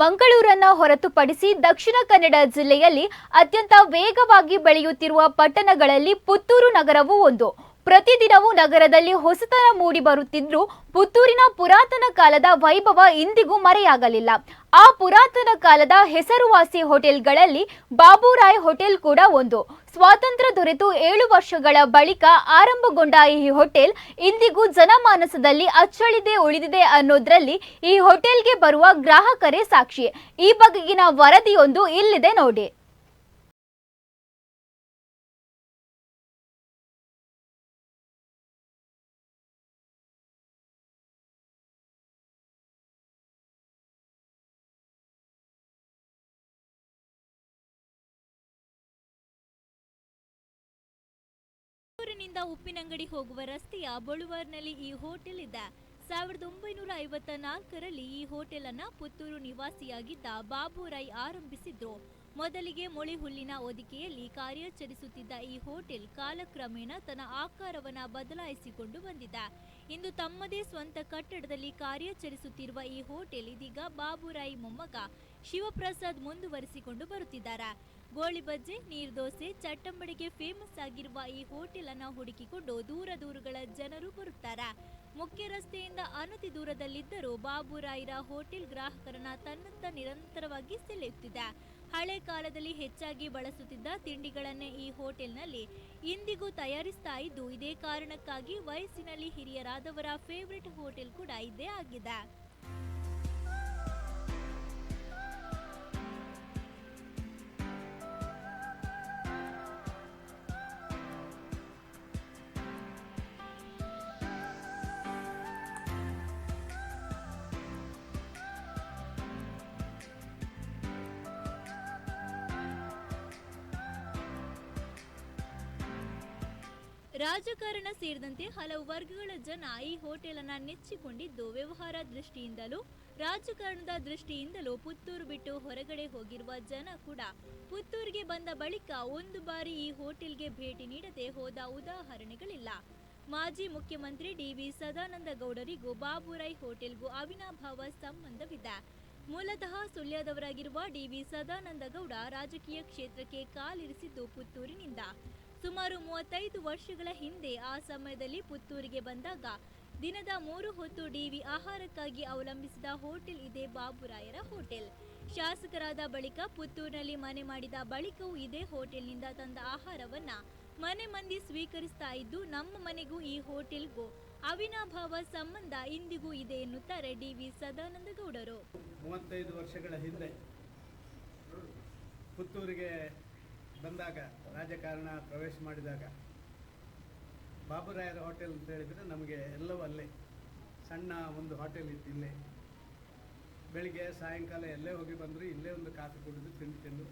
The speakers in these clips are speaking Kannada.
ಮಂಗಳೂರನ್ನ ಹೊರತುಪಡಿಸಿ ದಕ್ಷಿಣ ಕನ್ನಡ ಜಿಲ್ಲೆಯಲ್ಲಿ ಅತ್ಯಂತ ವೇಗವಾಗಿ ಬೆಳೆಯುತ್ತಿರುವ ಪಟ್ಟಣಗಳಲ್ಲಿ ಪುತ್ತೂರು ನಗರವೂ ಒಂದು. ಪ್ರತಿದಿನವೂ ನಗರದಲ್ಲಿ ಹೊಸತನ ಮೂಡಿ ಬರುತ್ತಿದ್ರೂ ಪುತ್ತೂರಿನ ಪುರಾತನ ಕಾಲದ ವೈಭವ ಇಂದಿಗೂ ಮರೆಯಾಗಲಿಲ್ಲ. ಆ ಪುರಾತನ ಕಾಲದ ಹೆಸರುವಾಸಿ ಹೋಟೆಲ್ಗಳಲ್ಲಿ ಬಾಬುರಾಯ್ ಹೋಟೆಲ್ ಕೂಡ ಒಂದು. ಸ್ವಾತಂತ್ರ್ಯ ದೊರೆತು ಏಳು ವರ್ಷಗಳ ಬಳಿಕ ಆರಂಭಗೊಂಡ ಈ ಹೋಟೆಲ್ ಇಂದಿಗೂ ಜನಮಾನಸದಲ್ಲಿ ಅಚ್ಚಳಿದೆ ಉಳಿದಿದೆ ಅನ್ನೋದ್ರಲ್ಲಿ ಈ ಹೋಟೆಲ್ಗೆ ಬರುವ ಗ್ರಾಹಕರೇ ಸಾಕ್ಷಿ. ಈ ಬಗೆಗಿನ ವರದಿಯೊಂದು ಇಲ್ಲಿದೆ ನೋಡಿ. ಊರಿನಿಂದ ಉಪ್ಪಿನಂಗಡಿ ಹೋಗುವ ರಸ್ತೆಯ ಬಳುವಾರ್ನಲ್ಲಿ ಈ ಹೋಟೆಲ್ ಇದೆ. ಸಾವಿರದ ಒಂಬೈನೂರ ಐವತ್ತ ನಾಲ್ಕರಲ್ಲಿ ಈ ಹೋಟೆಲ್ ಅನ್ನ ಪುತ್ತೂರು ನಿವಾಸಿಯಾಗಿದ್ದ ಬಾಬುರಾಯ್ ಆರಂಭಿಸಿದ್ರು. ಮೊದಲಿಗೆ ಮೊಳಿ ಹುಲ್ಲಿನ ಹೊದಿಕೆಯಲ್ಲಿ ಕಾರ್ಯಾಚರಿಸುತ್ತಿದ್ದ ಈ ಹೋಟೆಲ್ ಕಾಲಕ್ರಮೇಣ ತನ್ನ ಆಕಾರವನ್ನ ಬದಲಾಯಿಸಿಕೊಂಡು ಬಂದಿದೆ. ಇಂದು ತಮ್ಮದೇ ಸ್ವಂತ ಕಟ್ಟಡದಲ್ಲಿ ಕಾರ್ಯಾಚರಿಸುತ್ತಿರುವ ಈ ಹೋಟೆಲ್ ಇದೀಗ ಬಾಬುರಾಯಿ ಮೊಮ್ಮಗ ಶಿವಪ್ರಸಾದ್ ಮುಂದುವರಿಸಿಕೊಂಡು ಬರುತ್ತಿದ್ದಾರೆ. ಗೋಳಿ ಬಜ್ಜೆ, ನೀರ್ ದೋಸೆ, ಚಟ್ಟಂಬಡಿಗೆ ಫೇಮಸ್ ಆಗಿರುವ ಈ ಹೋಟೆಲ್ ಅನ್ನ ಹುಡುಕಿಕೊಂಡು ದೂರ ದೂರುಗಳ ಜನರು ಬರುತ್ತಾರೆ. ಮುಖ್ಯ ರಸ್ತೆಯಿಂದ ಅನತಿ ದೂರದಲ್ಲಿದ್ದರೂ ಬಾಬುರಾಯರ ಹೋಟೆಲ್ ಗ್ರಾಹಕರನ್ನ ತನ್ನತ್ತ ನಿರಂತರವಾಗಿ ಸೆಳೆಯುತ್ತಿದೆ. ಹಳೆ ಕಾಲದಲ್ಲಿ ಹೆಚ್ಚಾಗಿ ಬಳಸುತ್ತಿದ್ದ ತಿಂಡಿಗಳನ್ನೇ ಈ ಹೋಟೆಲ್ನಲ್ಲಿ ಇಂದಿಗೂ ತಯಾರಿಸ್ತಾ ಇದ್ದು, ಇದೇ ಕಾರಣಕ್ಕಾಗಿ ವಯಸ್ಸಿನಲ್ಲಿ ಹಿರಿಯರಾದವರ ಫೇವ್ರೆಟ್ ಹೋಟೆಲ್ ಕೂಡ ಇದೇ ಆಗಿದೆ. ರಾಜಕಾರಣ ಸೇರಿದಂತೆ ಹಲವು ವರ್ಗಗಳ ಜನ ಈ ಹೋಟೆಲ್ ಅನ್ನ ನೆಚ್ಚಿಕೊಂಡಿದ್ದು, ವ್ಯವಹಾರ ದೃಷ್ಟಿಯಿಂದಲೂ, ರಾಜಕಾರಣದ ದೃಷ್ಟಿಯಿಂದಲೂ ಪುತ್ತೂರು ಬಿಟ್ಟು ಹೊರಗಡೆ ಹೋಗಿರುವ ಜನ ಕೂಡ ಪುತ್ತೂರಿಗೆ ಬಂದ ಬಳಿಕ ಒಂದು ಬಾರಿ ಈ ಹೋಟೆಲ್ಗೆ ಭೇಟಿ ನೀಡದೆ ಹೋದ ಉದಾಹರಣೆಗಳಿಲ್ಲ. ಮಾಜಿ ಮುಖ್ಯಮಂತ್ರಿ ಡಿವಿ ಸದಾನಂದ ಗೌಡರಿಗೂ ಬಾಬುರಾಯ್ ಹೋಟೆಲ್ಗೂ ಅವಿನಾಭಾವ ಸಂಬಂಧವಿದೆ. ಮೂಲತಃ ಸುಳ್ಯದವರಾಗಿರುವ ಡಿವಿ ಸದಾನಂದ ಗೌಡ ರಾಜಕೀಯ ಕ್ಷೇತ್ರಕ್ಕೆ ಕಾಲಿರಿಸಿದ್ದು ಪುತ್ತೂರಿನಿಂದ. ಸುಮಾರು ಮೂವತ್ತೈದು ವರ್ಷಗಳ ಹಿಂದೆ ಆ ಸಮಯದಲ್ಲಿ ಪುತ್ತೂರಿಗೆ ಬಂದಾಗ ದಿನದ ಮೂರು ಹೊತ್ತು ಡಿವಿ ಆಹಾರಕ್ಕಾಗಿ ಅವಲಂಬಿಸಿದ ಹೋಟೆಲ್ ಇದೆ ಬಾಬುರಾಯರ ಹೋಟೆಲ್. ಶಾಸಕರಾದ ಬಳಿಕ ಪುತ್ತೂರಿನಲ್ಲಿ ಮನೆ ಮಾಡಿದ ಬಳಿಕವೂ ಇದೇ ಹೋಟೆಲ್ನಿಂದ ತಂದ ಆಹಾರವನ್ನ ಮನೆ ಮಂದಿ ಸ್ವೀಕರಿಸ್ತಾ ಇದ್ದು ನಮ್ಮ ಮನೆಗೂ ಈ ಹೋಟೆಲ್ಗೂ. ಅವಿನಾಭಾವ ಸಂಬಂಧ ಇಂದಿಗೂ ಇದೆ ಎನ್ನುತ್ತಾರೆ ಡಿವಿ ಸದಾನಂದ ಗೌಡರು ಮೂವತ್ತೈದು ವರ್ಷಗಳ ಹಿಂದೆ ಪುತ್ತೂರಿಗೆ ಬಂದಾಗ, ರಾಜಕಾರಣ ಪ್ರವೇಶ ಮಾಡಿದಾಗ, ಬಾಬುರಾಯರ ಹೋಟೆಲ್ ಅಂತ ಹೇಳಿದರೆ ನಮಗೆ ಎಲ್ಲವೂ ಅಲ್ಲೇ. ಸಣ್ಣ ಒಂದು ಹೋಟೆಲ್ ಇತ್ತು ಇಲ್ಲೇ. ಬೆಳಿಗ್ಗೆ, ಸಾಯಂಕಾಲ ಎಲ್ಲೇ ಹೋಗಿ ಬಂದರು, ಇಲ್ಲೇ ಒಂದು ಕಾಫಿ ಕುಡಿದು ತಿಂದು ತಿಂದು.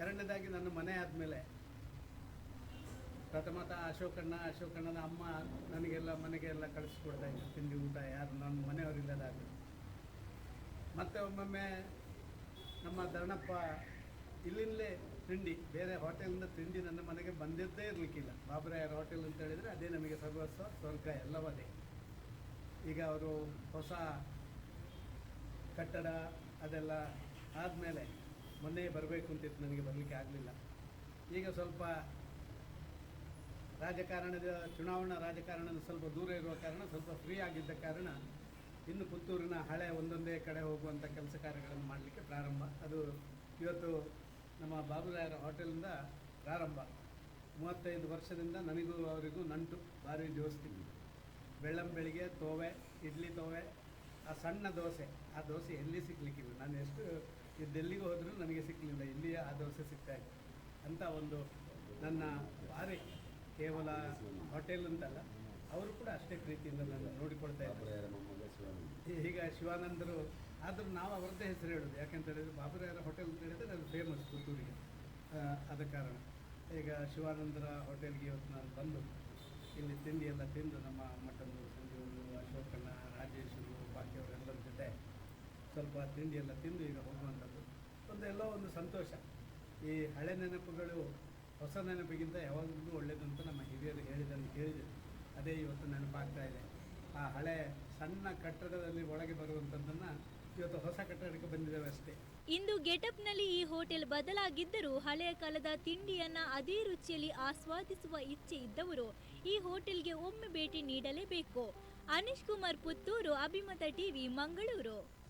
ಎರಡನೇದಾಗಿ ನನ್ನ ಮನೆ ಆದಮೇಲೆ ಪ್ರಥಮತಃ ಅಶೋಕಣ್ಣ, ಅಶೋಕಣ್ಣನ ಅಮ್ಮ ನನಗೆಲ್ಲ ಮನೆಗೆಲ್ಲ ಕಳಿಸ್ಕೊಡ್ತಾ ಇದ್ರು. ತಿಂಡಿ ಊಟ ಯಾರು, ನನ್ನ ಮನೆಯವರಿಲ್ಲದಾಗ ಮತ್ತೆ ಒಮ್ಮೊಮ್ಮೆ ನಮ್ಮ ಧರಣಪ್ಪ ಇಲ್ಲಿಂದಲೇ ತಿಂಡಿ, ಬೇರೆ ಹೋಟೆಲಿಂದ ತಿಂಡಿ ನನ್ನ ಮನೆಗೆ ಬಂದಿದ್ದೇ ಇರಲಿಕ್ಕಿಲ್ಲ. ಬಾಬರಾಯರ ಹೋಟೆಲ್ ಅಂತ ಹೇಳಿದರೆ ಅದೇ ನಮಗೆ ಸರ್ವಸ್ವ, ಸ್ವರ್ಗ ಎಲ್ಲವದೇ ಈಗ ಅವರು ಹೊಸ ಕಟ್ಟಡ ಅದೆಲ್ಲ ಆದಮೇಲೆ ಮೊನ್ನೆ ಬರಬೇಕು ಅಂತಿತ್ತು, ನನಗೆ ಬರಲಿಕ್ಕೆ ಆಗಲಿಲ್ಲ. ಈಗ ಸ್ವಲ್ಪ ರಾಜಕಾರಣದ ಚುನಾವಣಾ ರಾಜಕಾರಣದ ಸ್ವಲ್ಪ ದೂರ ಇರುವ ಕಾರಣ ಸ್ವಲ್ಪ ಫ್ರೀ ಆಗಿದ್ದ ಕಾರಣ ಇನ್ನು ಪುತ್ತೂರಿನ ಹಳೆ ಒಂದೊಂದೇ ಕಡೆ ಹೋಗುವಂಥ ಕೆಲಸ ಕಾರ್ಯಗಳನ್ನು ಮಾಡಲಿಕ್ಕೆ ಪ್ರಾರಂಭ. ಅದು ಇವತ್ತು ನಮ್ಮ ಬಾಬುರಾಯರ ಹೋಟೆಲಿಂದ ಪ್ರಾರಂಭ. ಮೂವತ್ತೈದು ವರ್ಷದಿಂದ ನನಗೂ ಅವರಿಗೂ ನಂಟು ಭಾರಿ ದೋಸ್ತಿ ಬೆಳ್ಳಂ ಬೆಳಿಗ್ಗೆ ತೋವೆ, ಇಡ್ಲಿ ತೋವೆ, ಆ ಸಣ್ಣ ದೋಸೆ. ಆ ದೋಸೆ ಎಲ್ಲಿ ಸಿಗ್ಲಿಕ್ಕಿಲ್ಲ ನಾನು ಎಷ್ಟು ಇದೆಲ್ಲಿಗೂ ಹೋದರೂ ನನಗೆ ಸಿಕ್ಕಲಿಲ್ಲ ಇಲ್ಲಿ ಆ ದೋಸೆ ಸಿಗ್ತಾ ಇತ್ತು. ಅಂತ ಒಂದು ನನ್ನ ಭಾರಿ ಕೇವಲ ಹೋಟೆಲ್ ಅಂತಲ್ಲ ಅವರು ಕೂಡ ಅಷ್ಟೇ ಪ್ರೀತಿಯಿಂದ ನನ್ನ ನೋಡಿಕೊಳ್ತಾ ಇದ್ದಾರೆ. ಈಗ ಶಿವಾನಂದರು ಆದರೂ ನಾವು ಅವ್ರದ್ದೇ ಹೆಸರು ಹೇಳೋದು. ಯಾಕೆಂತ ಹೇಳಿದ್ರೆ ಬಾಬುರಾಯರ ಹೋಟೆಲ್ ಅಂತ ಹೇಳಿದರೆ ಅದು ಫೇಮಸ್ ಪುತ್ತೂರಿಗೆ. ಆದ ಕಾರಣ. ಈಗ ಶಿವಾನಂದರ ಹೋಟೆಲ್ಗೆ ಇವತ್ತು ನಾನು ಬಂದು ಇಲ್ಲಿ ತಿಂಡಿ ಎಲ್ಲ ತಿಂದು ನಮ್ಮ ಮಟನ್ನು ಸಂಜೀವರು ಅಶೋಕಣ್ಣ ರಾಜೇಶರು ಬಾಕಿಯವರೆಲ್ಲರ ಜೊತೆ ಸ್ವಲ್ಪ ತಿಂಡಿ ಎಲ್ಲ ತಿಂದು ಈಗ ಹೋಗುವಂಥದ್ದು. ಒಂದು ಎಲ್ಲೋ ಒಂದು ಸಂತೋಷ. ಈ ಹಳೆ ನೆನಪುಗಳು ಹೊಸ ನೆನಪಿಗಿಂತ ಯಾವಾಗಲೂ ಒಳ್ಳೆಯದು ಅಂತ ನಮ್ಮ ಹಿರಿಯರು ಹೇಳಿದ್ದನ್ನು ಕೇಳಿದೆ. ಅದೇ ಇವತ್ತು ನೆನಪಾಗ್ತಾ ಇದೆ. ಆ ಹಳೆ ಸಣ್ಣ ಕಟ್ಟಡದಲ್ಲಿ ಒಳಗೆ ಬರುವಂಥದ್ದನ್ನು ಇವತ್ತು ಹೊಸ ಕಟ್ಟಡಕ್ಕೆ ಬಂದಿದ್ದೇವೆ ಅಷ್ಟೇ. ಇಂದು ಗೆಟಪ್ನಲ್ಲಿ ಈ ಹೋಟೆಲ್ ಬದಲಾಗಿದ್ದರೂ ಹಳೆಯ ಕಾಲದ ತಿಂಡಿಯನ್ನ ಅದೇ ರುಚಿಯಲ್ಲಿ ಆಸ್ವಾದಿಸುವ ಇಚ್ಛೆ ಇದ್ದವರು ಈ ಹೋಟೆಲ್ಗೆ ಒಮ್ಮೆ ಭೇಟಿ ನೀಡಲೇಬೇಕು. ಅನೀಶ್ ಕುಮಾರ್ ಪುತ್ತೂರು, ಅಭಿಮತ ಟಿವಿ, ಮಂಗಳೂರು.